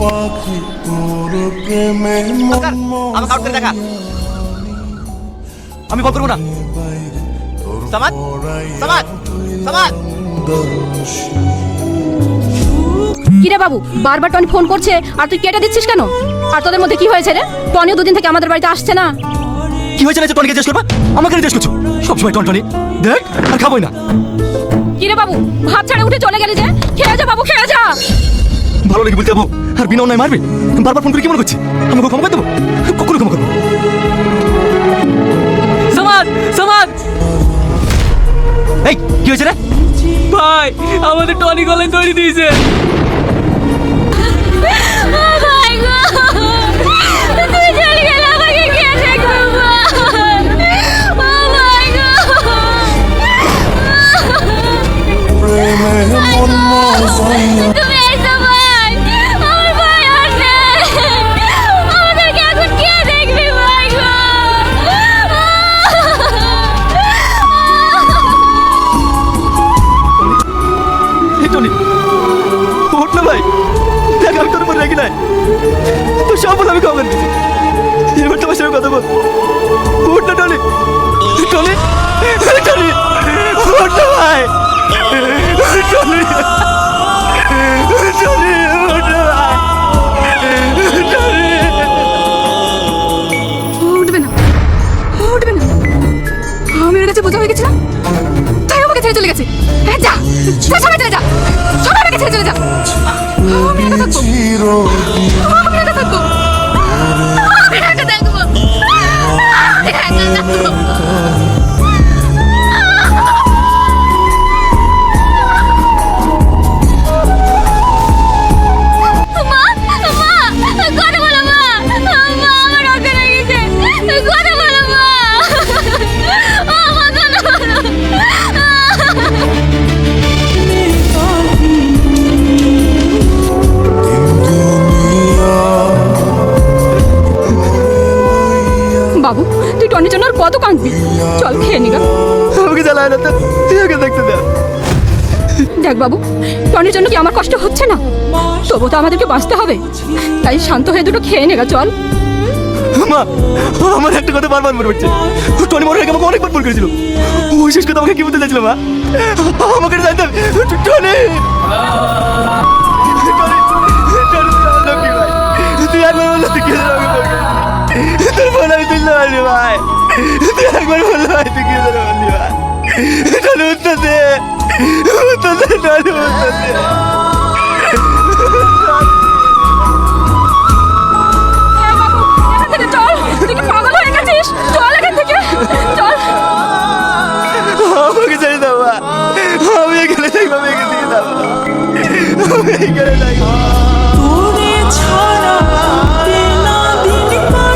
পাখি তোর প্রেমে আমি কল করব না। কিরে বাবু বারবার টনি ফোন করছে আর তুই কেটে দিচ্ছিস কেন? আর তোদের মধ্যে কি হয়েছে রে? টনিও দুদিন থেকে আমাদের বাড়িতে আসছে না। কি হয়েছে না যে টনিকে জিজ্ঞেস করবা? আমাকে জিজ্ঞেস করছ? সবসময় টন টনি। দেখ আর খাবোই না। কিরে বাবু ভাত ছাড়ে উঠে চলে গেলি যে? খেয়ে যা বাবু খেয়ে যা। ভালো লেগে বলতে যাব আর বিনা অন্যায় মারবে? বারবার ফোন করে কি মনে করছি? আমাকে ক্ষমা করে দেবো? কখনো ক্ষমা করব সমাজ সমাজ! এই কি হয়েছে রে? ভাই আমাদের টনি গলায় তৈরি দিয়েছে। তুই চলে গেলে আমাকে কে দেখবে? প্রেমে মন আমাকে ছেড়ে চলে গেছে হ্যাঁ যা যা সবাই চলে যা সবাই আমাকে ছেড়ে চলে যা আমি একা থাকব চিরদিন আমি একা থাকব আমি টনির জন্য আর কত কাঁদবি চল খেয়ে নিগা আমাকে জ্বালায় না তুই ওকে দেখতে দে দেখ বাবু টনির জন্য কি আমার কষ্ট হচ্ছে না তবু তো আমাদেরকে বাঁচতে হবে তাই শান্ত হয়ে দুটো খেয়ে নেগা চল মা আমার একটা কথা বারবার মনে পড়ছে টনি মনে হয় আমাকে অনেকবার ফোন করেছিল ওই শেষ কথা আমাকে কি বলতে চাইছিল মা আমাকে জানতাম টনি। তুই একবার বললে তুই তোর ফোন আমি তুলতে পারিনি ভাই। তুই একবার বললে ভাই তুই কি বললি ভাই? টনি উত্তর দে। উত্তর দে টনি উত্তর দে। এখান থেকে চল। তুই কি পাগল গেছিস? চল এখান থেকে। চল। আমাকে ছেড়ে দাও আমি এখানে থাকব আমি এখান থেকে আমি এখানে থাকব।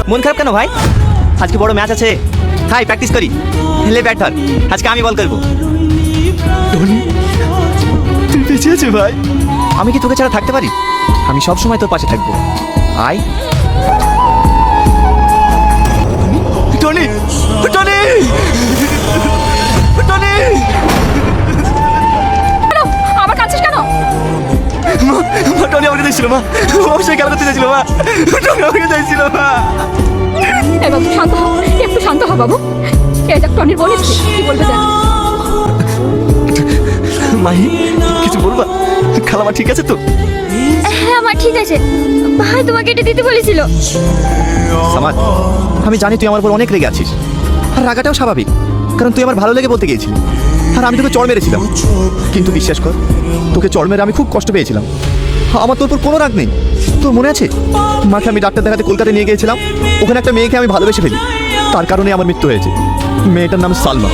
মন খারাপ কেন ভাই? আজকে বড় ম্যাচ আছে। হাই প্র্যাকটিস করি। হেলে ব্যাট ধর। আজকে আমি বল করব। তুই বেঁচে আছে ভাই। আমি কি তোকে ছাড়া থাকতে পারি? আমি সব সময় তোর পাশে থাকব। আয়। টনি আমাকে দিয়েছিল মা। অবশ্যই খেলা করতে চাইছিল মা। টনি আমাকে চাইছিল মা। এই বাবু শান্ত হ একটু শান্ত হ বাবু। এই দেখ টনির বোন এসছে? কি বলবে দেখ মাহি কিছু বলবা? খালামা ঠিক আছে তো? হ্যাঁ আমার ঠিক আছে। ভাই তোমাকে এটা দিতে বলেছিল। সামাদ আমি জানি তুই আমার উপর অনেক রেগে আছিস। আর রাগাটাও স্বাভাবিক কারণ তুই আমার ভালো লেগে বলতে গিয়েছিলি। আর আমি তোকে চড় মেরেছিলাম। কিন্তু বিশ্বাস কর তোকে চড় মেরে আমি খুব কষ্ট পেয়েছিলাম। আমার তোর উপর কোনো রাগ নেই। তোর মনে আছে? মাকে আমি ডাক্তার দেখাতে কলকাতায় নিয়ে গিয়েছিলাম। ওখানে একটা মেয়েকে আমি ভালোবেসে ফেলি। তার কারণে আমার মৃত্যু হয়েছে। মেয়েটার নাম সালমা।